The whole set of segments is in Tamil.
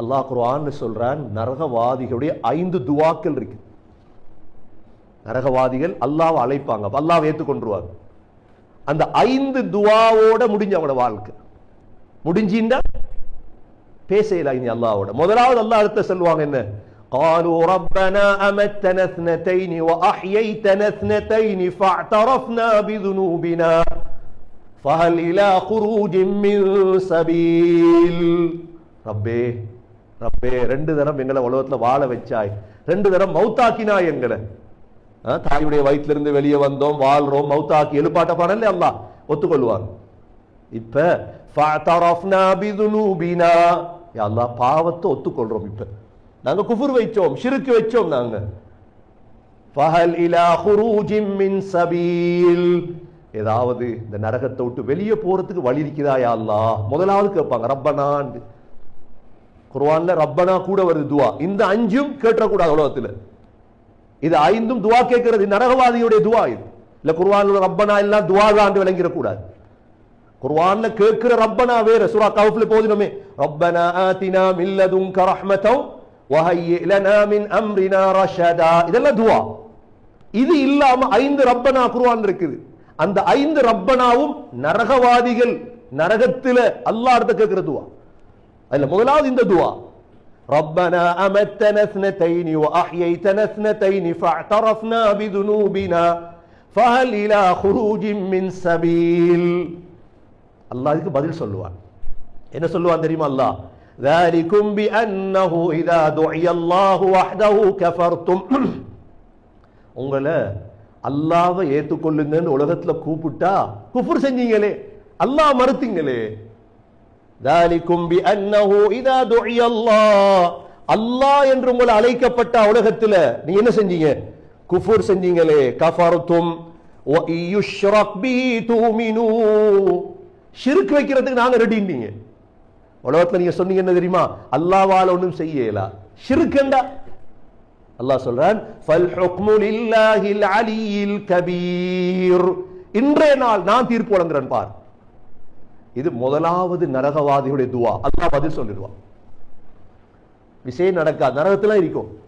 அல்லாஹ் குர்ஆன் சொல்றான் நரகவாதிகளுடைய ஐந்து துவாக்கள் இருக்கு நரகவாதிகள் அல்லாஹ் அழைப்பாங்க அப்ப அல்லாஹ் ஏத்துக்கொண்டுருவாங்க அந்த ஐந்து துவாவோட முடிஞ்ச அவங்களோட வாழ்க்கை முடிஞ்சின்றா பேசல இனி அல்லாஹ்வோட முதலாவது அல்லாஹ் அடுத்த சொல்லுவாங்க என்ன قالوا ربنا أمتنا اثنتين وأحييتنا اثنتين فاعترفنا بذنوبنا فهل إلى خروج من سبيل ரப்பே ரப்பே ரெண்டு தரம் எங்களை உலகத்தில் வாழ வச்சாய். ரெண்டு தரம் மௌத்தாக்கினாய் எங்களை. தாயுடைய வயிற்றிலிருந்து வெளியே வந்தோம் வாழ்றோம். மௌத்தாக்கி எழுப்பாட்ட பாடல அல்லா ஒத்துக்கொள்வாங்க இப்ப அல்லா பாவத்தை ஒத்துக்கொள்றோம் இப்ப. நாங்க குஃபுர் வைச்சோம் சிறுக்கு வைச்சோம் நாங்க. ஃபஹல் இலா மின் சபீல். ஏதாவது இந்த நரகத்தை விட்டு வெளியே போறதுக்கு வழி இருக்குதா அல்லா முதலாவது கேட்பாங்க ரப்பனான்னு குர்வான்ல ரப்பனா கூட வருது துவா. இந்த அஞ்சும் கேட்டக்கூடாது உலகத்தில். இது ஐந்தும் துவா கேட்கிறது நரகவாதியுடைய துவா இது. இல்ல குர்வான்ல ரப்பனா எல்லாம் துவா தான் விளங்கிடக்கூடாது. குர்வான்ல கேட்கிற ரப்பனா வேற. சுரா கவுஃப்ல போதினமே ரப்பனா ஆதினா மில்லதும் லதுன்க ரஹ்மத்தம் வஹய்யி லனா மின் அம்ரினா ரஷதா. இதெல்லாம் துவா. இது இல்லாம ஐந்து ரப்பனா குர்வான் இருக்குது. அந்த ஐந்து ரப்பனாவும் நரகவாதிகள் நரகத்தில அல்லாஹ் அடுத்த கேட்கிற துவா. அதுல முதலாவது இந்த துவா ربنا أمتنا اثنتين وأحييتنا اثنتين فاعترفنا بذنوبنا فهل إلى خروج من سبيل அல்லாஹ் இதுக்கு பதில் சொல்லுவான் என்ன சொல்லுவான் தெரியுமா அல்லாஹ் ذلكم بأنه إذا دعي الله وحده كفرتم உங்களை அல்லாஹ்வை ஏத்துக்கொள்ளுங்கன்னு உலகத்துல கூப்பிட்டா குஃபர் செஞ்சீங்களே அல்லாஹ் மறுத்தீங்களே ذلكم بأنه إذا دعي الله அல்லாஹ் என்று உங்களை அழைக்கப்பட்ட உலகத்துல நீங்க என்ன செஞ்சீங்க குஃபுர் செஞ்சீங்களே கஃபர்தும் وَإِن يُشْرَكْ بِهِ تُؤْمِنُوا ஷிர்க் வைக்கிறதுக்கு நாங்க ரெடின்றீங்க உலகத்துல நீங்க சொன்னீங்க என்ன தெரியுமா அல்லாஹ்வால ஒண்ணும் செய்யல ஷிர்க்கண்டா அல்லாஹ் சொல்றான் ஃபல் ஹுக்மு லில்லாஹில் அலியில் கபீர் இன்றைய நாள் நான் தீர்ப்பு வழங்குறேன் பார் இது முதலாவது நரகவாதியுடைய துவா. அல்லா பதில் சொல்லிடுவான். விஷயம் நடக்கா நரகத்தில் இருக்கும்.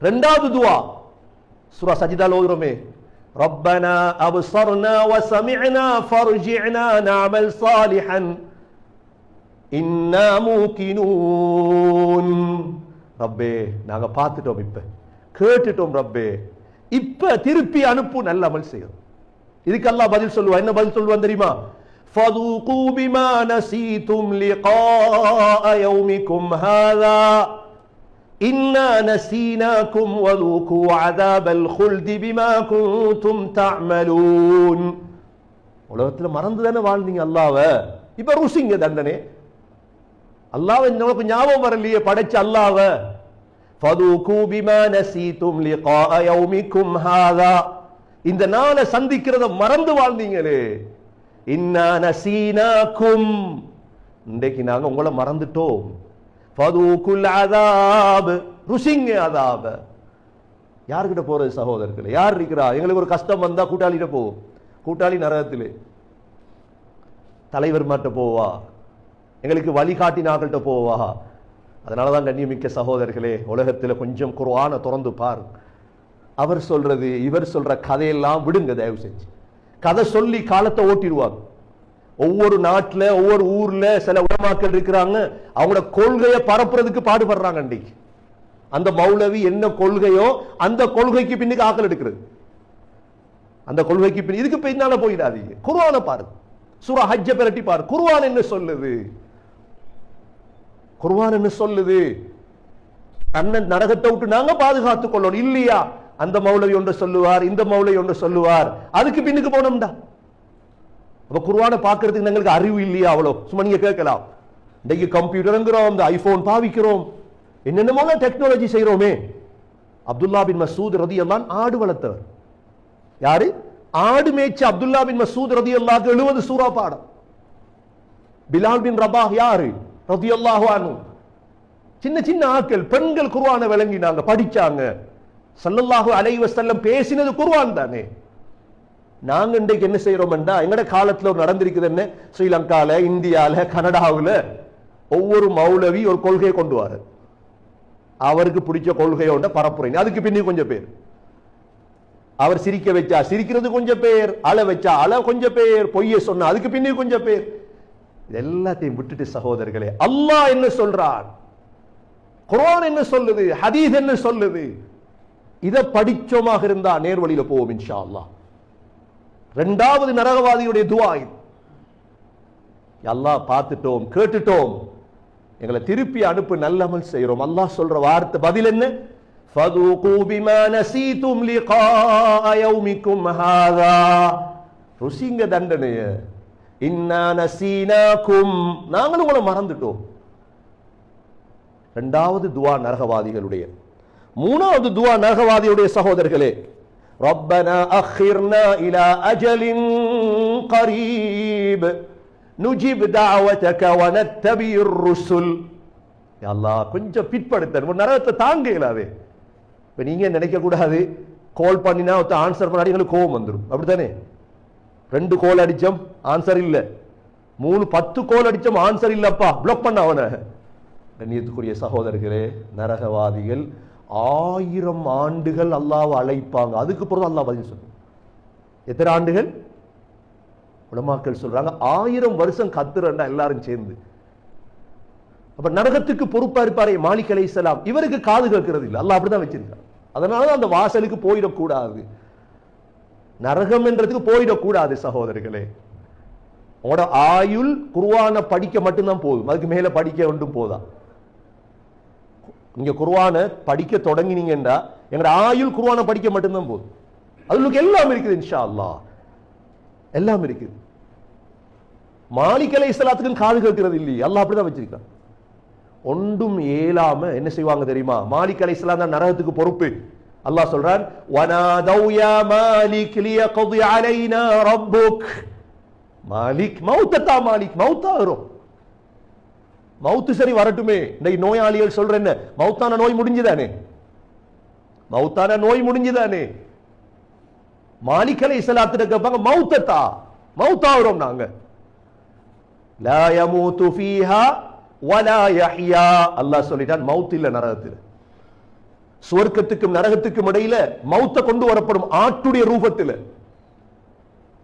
ரெண்டாவது துவா. சுரா சஜிதா ஓதுறோமே. ரப்பனா அபுசர்னா வசமினா ஃபர்ஜினா நாமல் சாலிஹன் இன்னா மூக்கினூன். ரப்பே நாங்க பார்த்துட்டோம் இப்ப. கேட்டுட்டோம் ரப்பே. இப்ப திருப்பி அனுப்பு நல்ல அமல் செய்யும். இதுக்கெல்லாம் பதில் சொல்லுவா. என்ன பதில் சொல்லுவான் தெரியுமா? فذوقوا بما نسيتم لقاء يومكم هذا إنا نسيناكم وذوقوا عذاب الخلد بما كنتم تعملون உலகத்துல மறந்து தானே வாழ்ந்தீங்க அல்லாவ இப்ப ருசிங்க தண்டனை அல்லாஹ் நமக்கு ஞாபகம் வரலையே படைச்ச அல்லாவ فذوقوا بما نسيتم لقاء يومكم هذا இந்த நாளை சந்திக்கிறத மறந்து வாழ்ந்தீங்களே இன்னா இன்றைக்கு நாங்க உங்களை மறந்துட்டோம். ஃபதூக்குல் அதாப் ருசிங்க அதாப யாருக்கிட்ட போறது சகோதரர்களே? யார் இருக்கிறா? எங்களுக்கு ஒரு கஷ்டம் வந்தா கூட்டாளிகிட்ட போவோம் கூட்டாளி நரகத்திலே. தலைவர் மாட்ட போவா. எங்களுக்கு வழிகாட்டினாக்கள்கிட்ட போவா. அதனால தான் கண்ணியமிக்க சகோதரர்களே உலகத்தில் கொஞ்சம் குருவான திறந்து பார். அவர் சொல்றது இவர் சொல்ற கதையெல்லாம் விடுங்க தயவு செஞ்சு. கதை சொல்லி காலத்தை ஓட்டிடுவாங்க. ஒவ்வொரு நாட்டுல ஒவ்வொரு ஊர்ல சில உலமாக்கள் இருக்கிறாங்க. அவங்களோட கொள்கையை பரப்புறதுக்கு பாடுபடுறாங்க அன்றைக்கு. அந்த மௌலவி என்ன கொள்கையோ அந்த கொள்கைக்கு பின்னுக்கு ஆக்கல் எடுக்கிறது. அந்த கொள்கைக்கு பின் இதுக்கு பின்னால போயிடாதீங்க. குருவான பாருங்க. சூரா ஹஜ்ஜ பிரட்டி பாரு. குருவான் என்ன சொல்லுது? குருவான் என்ன சொல்லுது? அண்ணன் நரகத்தை விட்டு நாங்க பாதுகாத்துக் கொள்ளணும். இல்லையா? அந்த மௌலவி ஒன்று சொல்லுவார் இந்த மௌலவி ஒன்று சொல்லுவார். அதுக்கு பின்னுக்கு போனோம்டா அப்ப குர்ஆனை பார்க்கறதுக்கு எங்களுக்கு அறிவு இல்லையா அவ்வளோ? சும்மா நீங்க கேட்கலாம். இன்றைக்கு கம்ப்யூட்டருங்கிறோம் இந்த ஐபோன் பாவிக்கிறோம். என்னென்னமோ டெக்னாலஜி செய்யறோமே அப்துல்லா பின் மசூத் ரதி ஆடு வளர்த்தவர். யாரு? ஆடு மேய்ச்ச அப்துல்லா பின் மசூத் ரதி அல்லாஹ் எழுபது சூறா பாடம். பிலால் பின் ரபா யாரு? ரதி அல்லாஹு சின்ன சின்ன ஆட்கள் பெண்கள் குருவான விளங்கினாங்க படிச்சாங்க. சல்லல்லாஹு அலைஹி வஸல்லம் பேசினது குர்வான் தானே. நாங்க இன்றைக்கு என்ன செய்யறோம்டா எங்கட காலத்துல ஒரு நடந்திருக்குது என்ன? ஸ்ரீலங்கால இந்தியால கனடாவுல ஒவ்வொரு மௌலவி ஒரு கொள்கையை கொண்டு வர. அவருக்கு பிடிச்ச கொள்கையோட பரப்புறீங்க அதுக்கு பின்னி கொஞ்சம் பேர். அவர் சிரிக்க வச்சா சிரிக்கிறது கொஞ்சம் பேர் அழ வச்சா அழ கொஞ்சம் பேர் பொய்ய சொன்னா அதுக்கு பின்னி கொஞ்சம் பேர். எல்லாத்தையும் விட்டுட்டு சகோதரர்களே அல்லாஹ் என்ன சொல்றான்? குரான் என்ன சொல்லுது? ஹதீஸ் என்ன சொல்லுது? இத படிச்சோமாக இருந்தா நேர்வழியில போவோம் இன்ஷா அல்லாஹ் ரெண்டாவது நரகவாதியுடைய துவா இது அல்லாஹ் பார்த்துட்டோம் கேட்டுட்டோம் எங்களை திருப்பி அனுப்பு நல்லமல் செய்றோம் அல்லாஹ் சொல்ற வார்த்தை பதில் என்ன فذوقوا بما نسيتم لقاء يومكم هذا ருசிங்க தண்டனைய இன்னா நசீனாக்கும் நாங்களும் உங்களை மறந்துட்டோம் இரண்டாவது துவா நரகவாதிகளுடைய மூணாவது துவா நரகவாதியுடைய சகோதரர்களே ربنا أخرنا إلى أجل قريب نجيب دعوتك ونتبع الرسل யா அல்லாஹ் கொஞ்சம் பிற்படுத்த ஒரு நரகத்தை தாங்க இயலாது இப்ப நீங்க நினைக்க கூடாது கால் பண்ணினா ஒருத்த ஆன்சர் பண்ணாடி எங்களுக்கு கோவம் வந்துடும் அப்படித்தானே ரெண்டு கோல் அடிச்சோம் ஆன்சர் இல்ல மூணு பத்து கோல் அடிச்சோம் ஆன்சர் இல்லப்பா பிளாக் பண்ண அவனை கண்ணியத்துக்குரிய சகோதரர்களே நரகவாதிகள் ஆயிரம் ஆண்டுகள் அல்லாஹ் அழைப்பாங்க. அதுக்கு பிறகு அல்லாஹ் பதில் சொல்லும் எத்தனை ஆண்டுகள்? உலமாக்கள் சொல்றாங்க ஆயிரம் வருஷம் கத்துறண்டா எல்லாரும் சேர்ந்து. அப்ப நரகத்துக்கு பொறுப்பா இருப்பாரே மாலிக் இஸ்லாம் இவருக்கு காது கேட்கறது இல்லை. அல்லாஹ் அப்படிதான் வச்சிருக்கான். அதனால அந்த வாசலுக்கு போயிடக்கூடாது. நரகம் என்றதுக்கு போயிடக்கூடாது சகோதரர்களே. உங்களோட ஆயுள் குருவான படிக்க மட்டும்தான் போதும். அதுக்கு மேல படிக்க ஒன்றும் போதா நீங்க குர்வானை படிக்க தொடங்கினீங்கன்றா எங்களோட ஆயுள் குர்வானை படிக்க மட்டும்தான் போதும். அதுக்கு எல்லாம் இருக்குது இன்ஷா அல்லாஹ் எல்லாம் இருக்குது. மாலிக் அலைஹிஸ்ஸலாத்துக்கும் காது கேட்கிறது இல்லையே அல்லாஹ் அப்படிதான் வச்சிருக்கான். ஒன்றும் ஏலாம என்ன செய்வாங்க தெரியுமா? மாலிக் இஸ்லாம் தான் நரகத்துக்கு பொறுப்பு. அல்லாஹ் சொல்றான் வனாதவ் யா மாலிக் லியக்தி அலைனா ரப்புக். மாலிக் மௌத்தத்தா மாலிக் மௌத்தா வரும் மௌத்து சரி வரட்டுமே. இன்னைக்கு நோயாளிகள் சொல்ற என்ன? மவுத்தான நோய் முடிஞ்சுதானே? மௌத்தான நோய் முடிஞ்சுதானே? மாலிக் இசலாத்துட்டு கேட்பாங்க மவுத்தத்தா? மௌத்தா நாங்க. லா யமூது ஃபீஹா வலா யஹ்யா. அல்லாஹ் சொல்லிட்டான் மவுத் இல்ல நரகத்தில். சுவர்க்கத்துக்கும் நரகத்துக்கும் இடையில மௌத்த கொண்டு வரப்படும் ஆட்டுடைய ரூபத்தில்.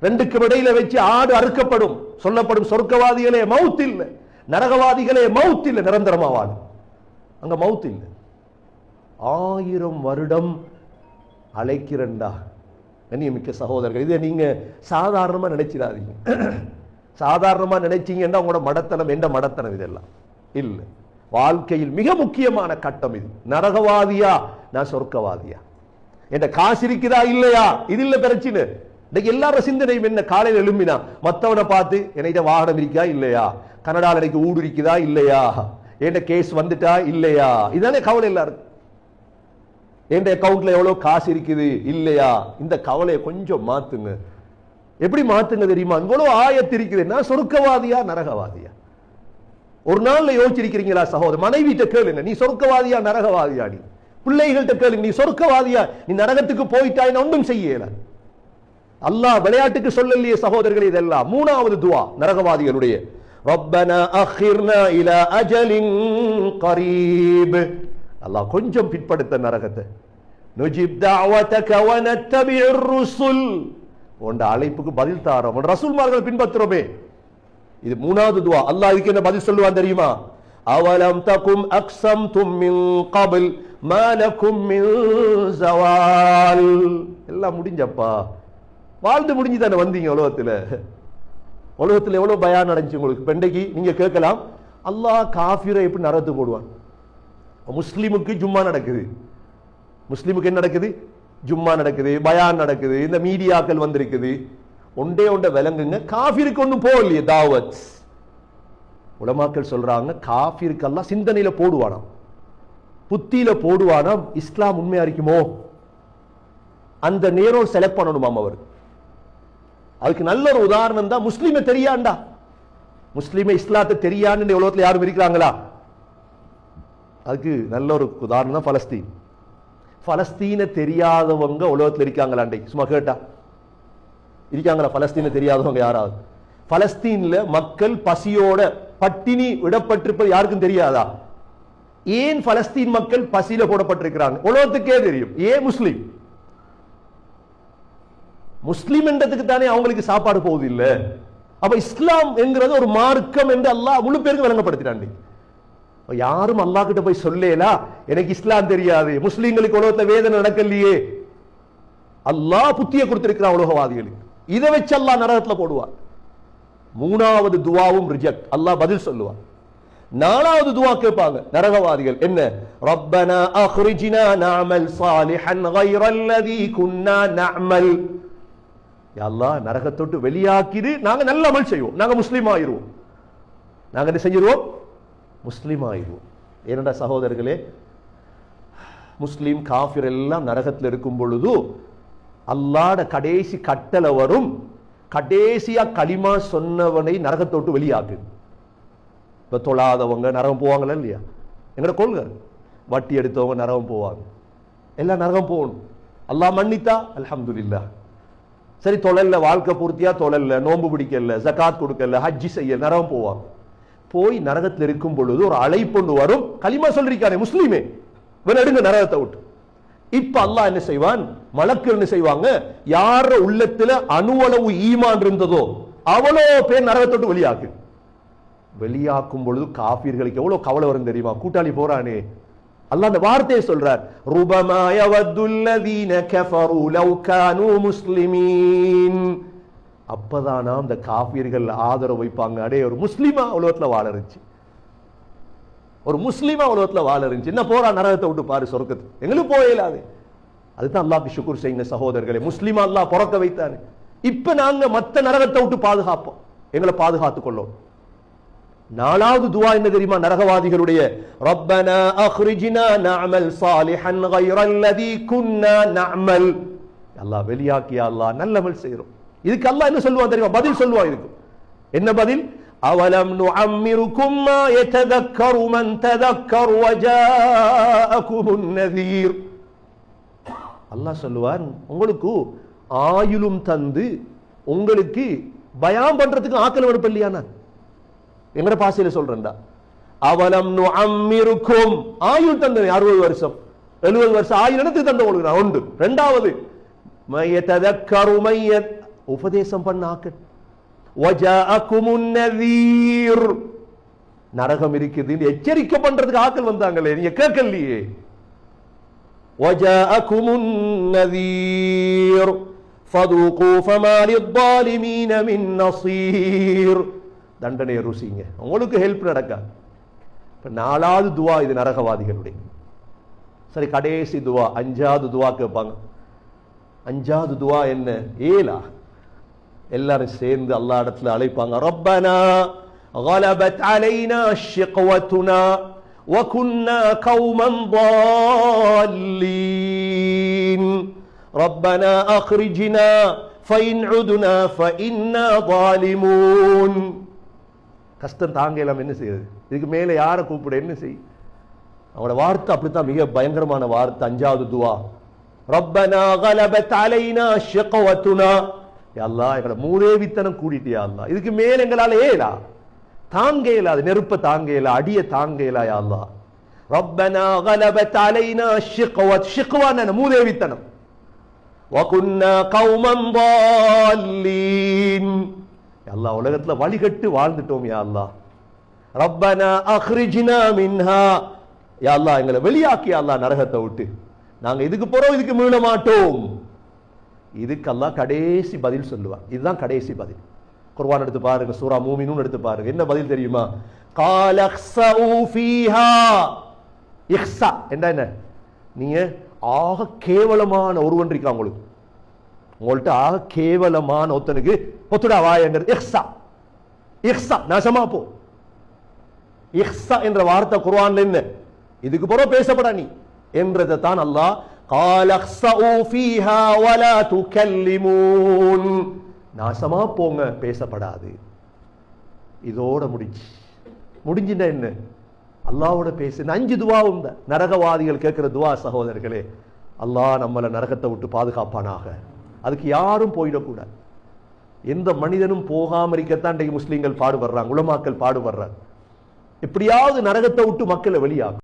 ரெண்டுக்கும் இடையில வச்சு ஆடு அறுக்கப்படும். சொல்லப்படும் சொர்க்கவாதிகளே மவுத் இல்ல. நரகவாதிகளே மவுத் இல்ல நிரந்தரமா வாழும் அங்க மவுத் இல்ல. ஆயிரம் வருடம் அழைக்கிறண்டா. கண்ணியமிக்க சகோதரர்கள் இதை நீங்க சாதாரணமா நினைச்சிடாதீங்க. சாதாரணமா நினைச்சீங்கன்னா உங்களோட மடத்தனம் எந்த மடத்தனம் இதெல்லாம்? இல்ல. வாழ்க்கையில் மிக முக்கியமான கட்டம் இது. நரகவாதியா? நான் சொர்க்கவாதியா? என் காசு இருக்குதா? இல்லையா? இது இல்லை பிரச்சனை. இன்னைக்கு எல்லாரும் சிந்தனையும் என்ன? காலையில் எழும்பினா மற்றவனை பார்த்து என்கிட்ட வாகனம் இருக்கா இல்லையா? கனடா எனக்கு ஊடுருக்குதா இல்லையா? என்கிட்ட கேஸ் வந்துட்டா இல்லையா? இதானே கவலை எல்லாருக்கும். என் அக்கவுண்ட்ல எவ்வளவு காசு இருக்குது இல்லையா? இந்த கவலையை கொஞ்சம் மாத்துங்க. எப்படி மாத்துங்க தெரியுமா? இவ்வளவு ஆயத்து இருக்குது. நான் நரகவாதியா? ஒரு நாள்ல யோசிச்சிருக்கிறீங்களா சகோதரர் மனைவிட்ட கேளுங்க. நீ சொருக்கவாதியா? நரகவாதியா நீ? பிள்ளைகள்கிட்ட கேளுங்க. நீ சொருக்கவாதியா? நீ நரகத்துக்கு போயிட்டாய் ஒன்றும் செய்யல. அல்லாஹ் விளையாட்டுக்கு சொல்லலையே சகோதரர்கள் இதெல்லாம். மூணாவது துவா நரகவாதிகளுடைய. ரப்பனா அஹிர்னா இலா அஜலின் கரீப். அல்லாஹ் கொஞ்சம் பிற்படுத்த நரகத்தை. நுஜிப் தஅவதக வ ருசுல். உண்ட அழைப்புக்கு பதில் தாரோம். உன் ரசூல்மார்களை பின்பற்றுறோமே. இது மூணாவது துவா. அல்லாஹ் இதுக்கு என்ன பதில் சொல்லுவான் தெரியுமா? அவலம் தகும் அக்ஸம் தும் மின் கபில் மாலக்கும் மின் எல்லாம் முடிஞ்சப்பா. வாழ்ந்து முடிஞ்சு தானே வந்தீங்க உலகத்தில். உலகத்துல எவ்வளவு பயான் நடந்துச்சு உங்களுக்கு? பெண்டைக்கு நீங்க கேட்கலாம் அல்லாஹ் காஃபிரை எப்படி நரத்து போடுவான்? முஸ்லீமுக்கு ஜும்மா நடக்குது. முஸ்லீமுக்கு என்ன நடக்குது? ஜும்மா நடக்குது பயான் நடக்குது இந்த மீடியாக்கள் வந்திருக்குது. ஒன்றே ஒன்றை விளங்குங்க காஃபிருக்கு ஒன்றும் போகலையே தாவத். உலமாக்கள் சொல்றாங்க காஃபிருக்கெல்லாம் சிந்தனையில போடுவானாம். புத்தியில போடுவானாம் இஸ்லாம் உண்மையாக இருக்குமோ அந்த நேரம் செலக்ட் பண்ணணுமாம் அவர். அதுக்கு நல்ல ஒரு உதாரணம் தான் முஸ்லீமை தெரியாண்டா. முஸ்லீமை இஸ்லாத்தை தெரியான்னு உலகத்துல யாரும் இருக்கிறாங்களா? அதுக்கு நல்ல ஒரு உதாரணம் தான் பலஸ்தீன். பலஸ்தீனை தெரியாதவங்க உலகத்தில் இருக்காங்களா சும்மா கேட்டா. இருக்காங்களா? பலஸ்தீனை தெரியாதவங்க யாராவது? பலஸ்தீன்ல மக்கள் பசியோட பட்டினி விடப்பட்டிருப்பது யாருக்கும் தெரியாதா? ஏன் பலஸ்தீன் மக்கள் பசியில போடப்பட்டிருக்கிறாங்க? உலகத்துக்கே தெரியும். ஏன் முஸ்லீம்? முஸ்லீம் என்றதுக்கு தானே அவங்களுக்கு சாப்பாடு போகுது இல்ல அப்ப இஸ்லாம் என்கிறது ஒரு மார்க்கம் என்று அல்லாஹ் முழு பேருக்கு விளங்கப்படுத்தினாண்டி யாரும் அல்லாஹ் கிட்ட போய் சொல்லேலா எனக்கு இஸ்லாம் தெரியாது. முஸ்லீம்களுக்கு உலகத்துல வேதனை நடக்கலையே. அல்லாஹ் புத்திய கொடுத்திருக்கிறான் உலகவாதிகளுக்கு. இதை வச்சு அல்லாஹ் நரகத்துல போடுவார் மூணாவது துவாவும் ரிஜெக்ட் அல்லாஹ் பதில் சொல்லுவார் நாலாவது துவா கேட்பாங்க நரகவாதிகள். என்ன? ரப்பனா அஹ்ரிஜினா நாமல் சாலிஹன் கைரல்லதி குன்னா நாமல் எல்லாம் நரகத்தொட்டு வெளியாக்கிடு. நாங்கள் நல்ல அமல் செய்வோம். நாங்கள் முஸ்லீம் ஆயிடுவோம் நாங்கள் என்ன செஞ்சிருவோம் முஸ்லீம் ஆயிருவோம் ஏனடா சகோதரர்களே முஸ்லீம் காஃபிர் எல்லாம் நரகத்தில் இருக்கும் பொழுது அல்லாட கடைசி கட்டளை வரும். கடைசியா களிமா சொன்னவனை நரகத்தோட்டு வெளியாக்கு. இப்போ தொழாதவங்க நரகம் போவாங்களா இல்லையா? எங்கட கொள்கை? வட்டி எடுத்தவங்க நரகம் போவாங்க. எல்லாம் நரகம் போகணும். அல்லாஹ் மன்னித்தா? அலமதுல்லா சரி தொழல்ல வாழ்க்கை பூர்த்தியா தொழல்ல நோன்பு பிடிக்கல ஜகாத் கொடுக்கல ஹஜ்ஜி செய்ய நரகம் போவாங்க. போய் நரகத்தில் இருக்கும் பொழுது ஒரு அழைப்பொண்டு வரும். களிமா சொல்லிருக்கானே முஸ்லீமே. இவன் எடுங்க நரகத்தை விட்டு. இப்ப அல்லாஹ் என்ன செய்வான்? மலக்கு என்ன செய்வாங்க? யார உள்ளத்துல அணுவளவு ஈமான் இருந்ததோ அவ்வளோ பேர் நரகத்தோட்டு வெளியாக்கு. வெளியாக்கும் பொழுது காபீர்களுக்கு எவ்வளவு கவலை வரும் தெரியுமா? கூட்டாளி போறானே. அல்லாஹ் அந்த வார்த்தையை சொல்றார். ருபமா யவத்துல்லதீன கஃபரு லவ் கானூ முஸ்லிமீன். அப்பதானா அந்த காபீர்கள் ஆதரவு வைப்பாங்க. அடே ஒரு முஸ்லிமா உலகத்துல வாழ இருந்துச்சு ஒரு முஸ்லிமா உலகத்துல வாழ இருந்துச்சு என்ன போறா நரகத்தை விட்டு பாரு சொர்க்கத்து. எங்களுக்கு போயிடாது அதுதான் அல்லாஹ்க்கு சுக்குர் செய்யுங்க சகோதரர்களே. முஸ்லிமா அல்லாஹ் பிறக்க வைத்தாரு. இப்ப நாங்க மத்த நரகத்தை விட்டு பாதுகாப்போம். எங்களை பாதுகாத்துக் கொள்ளோம். நாலாவது துவா என்ன தெரியுமா? நரகவாதிகளுடைய ரப்பனா அஹ்ரிஜினா நஅமல் சாலிஹன் கைரல்லதி குன்னா நஅமல். அல்லாஹ் வெளியாக்கியா அல்லாஹ் நல்லமல் செய்றோம் இதுக்கு அல்லாஹ் என்ன சொல்லுவான் தெரியுமா? பதில் சொல்லுவான் இதுக்கு. என்ன பதில்? அவலம் நுஅம்மிருக்கும் மா யததக்கரு மன் ததக்கர் வஜாஅகுமுன் நதீர். அல்லாஹ் சொல்லுவான் உங்களுக்கு ஆயுளும் தந்து உங்களுக்கு பயம் பண்றதுக்கு ஆக்கல் எடுப்பு இல்லையா நான் எங்கட பாசையில சொல்றேன்டா அவலம் நுஅம்மிருக்கும் ஆயுள் தந்தது அறுபது வருஷம் எழுபது வருஷம் ஆயுள் எனக்கு தந்த உங்களுக்கு நான் உண்டு ரெண்டாவது மையத்ததக்கரு மையத் உபதேசம் பண்ண ஆக்கள் வஜாஅகுமுன் நதீர் நரகம் இருக்குது எச்சரிக்கை பண்றதுக்கு ஆக்கள் வந்தாங்களே நீங்க கேட்கலையே وجاءكم النذير فذوقوا فما للظالمين من نصير தண்டனையை ருசிங்க உங்களுக்கு ஹெல்ப் நடக்காது இப்ப நாலாவது துவா இது நரகவாதிகளுடைய சரி கடைசி துவா அஞ்சாவது துவா கேட்பாங்க அஞ்சாவது துவா என்ன ஏலா எல்லாரும் சேர்ந்து அல்லா இடத்துல அழைப்பாங்க ரப்பனா غلبت علينا شقوتنا وكنا قوما ضالين ربنا أخرجنا فإن عدنا فإنا ظالمون கஷ்டம் தாங்க எல்லாம் என்ன செய்யுது இதுக்கு மேல யாரை கூப்பிட என்ன செய் அவனோட வார்த்தை அப்படித்தான் மிக பயங்கரமான வார்த்தை அஞ்சாவது துவா ரப்பனா கலபத் அலைனா ஷிகவத்துனா அல்லாஹ் எங்களை மூதேவித்தனம் கூட்டிட்டியா அல்லாஹ் இதுக்கு மேல எங்களால ஏலா தாங்க இயலாது நெருப்ப தாங்க இயலா அடிய தாங்க இயலா யா அல்லாஹ் ரப்பனா கலபத் அலைனா ஷிகவத் ஷிகவான மூதேவித்தனம் وكنا قوما ضالين அல்லா உலகத்தில் வழிகட்டு வாழ்ந்துட்டோம் யா அல்லா ரப்பனா அஹ்ரிஜினா மின்ஹா. யா அல்லா எங்களை வெளியாக்கி அல்லா நரகத்தை விட்டு. நாங்கள் இதுக்கு போகிறோம் இதுக்கு மீள மாட்டோம். இதுக்கெல்லாம் கடைசி பதில் சொல்லுவார். இதுதான் கடைசி பதில். குர்வான் எடுத்து பாருங்க சூரா மூமினும் எடுத்து பாருங்க. என்ன பதில் தெரியுமா? என்ன என்ன? நீங்க ஆக கேவலமான ஒருவன் இருக்கா உங்களுக்கு. உங்கள்ட்ட ஆக கேவலமான ஒருத்தனுக்கு ஒத்துடா வாயங்கிறது இஹ்ஸா இஹ்ஸா நாசமா போ இஹ்ஸா என்ற வார்த்தை குர்ஆன்ல என்ன இதுக்கு பிறகு பேசப்படா நீ என்றதை தான் அல்லாஹ் قال اخسؤوا فيها ولا تكلمون நாசமா போங்க பேசப்படாது இதோட முடிஞ்சு முடிஞ்சுன்னா என்ன அல்லாவோட பேசு இந்த அஞ்சு துவாவும் தான் நரகவாதிகள் கேட்கிற துவா சகோதரர்களே அல்லாஹ் நம்மளை நரகத்தை விட்டு பாதுகாப்பானாக அதுக்கு யாரும் போயிடக்கூடாது. எந்த மனிதனும் போகாமல் இருக்கத்தான் இன்றைக்கு முஸ்லீம்கள் பாடுபடுறாங்க உலமாக்கள் பாடுபடுறாங்க. எப்படியாவது நரகத்தை விட்டு மக்களை வெளியாகும்